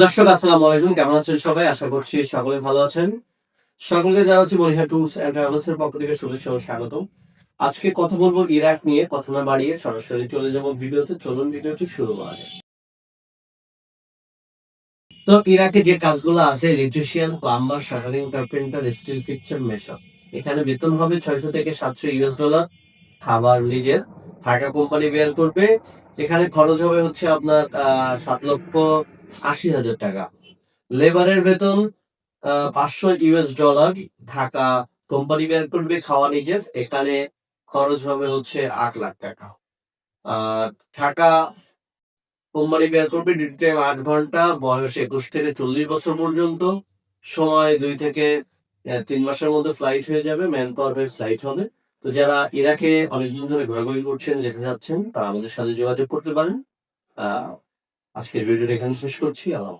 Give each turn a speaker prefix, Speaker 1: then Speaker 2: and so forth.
Speaker 1: দর্শক, আসসালামু আলাইকুম। কেমন আছেন সবাই? আশা করছি সকলে ভালো আছেন। সকলকে জানাচ্ছি মনিহা ট্যুরস এর পক্ষ থেকে শুভেচ্ছা ও স্বাগত আজকে কথা বলব ইরাক নিয়ে, কথা না বাড়িয়ে সরাসরি চলে ভিডিওতে। চলুন ভিডিওটি শুরু করা। তো ইরাকে যে কাজগুলো আছে, electrician, plumber, shuttering, carpenter, steel fixture mason, এখানে বেতন হবে ছয়শো থেকে সাতশো ইউএস ডলার। খাবার নিজের, থাকা কোম্পানি বের করবে। এখানে খরচ হবে হচ্ছে আপনার সাত লক্ষ আশি হাজার টাকা। লেবারের বেতন পাঁচশো ইউএস ডলার। ঢাকা কোম্পানি বের করবে খাওয়া নিজের। এখানে খরচ হবে হচ্ছে আট লাখ টাকা। আর ঢাকা কোম্পানি বের করবে ডিউটি আট ঘণ্টা, বয়স একুশ থেকে চল্লিশ বছর পর্যন্ত। সময় দুই থেকে তিন মাসের মধ্যে ফ্লাইট হয়ে যাবে ম্যান পাওয়ার ফ্লাইট হবে। তো যারা ইরাকে অনেকদিন ধরে ঘোরাঘুরি করছেন, যেতে যাচ্ছেন, তারা আমাদের সাথে যোগাযোগ করতে পারেন। আজকের ভিডিওটা এখানে শেষ করছি আল্লাহ।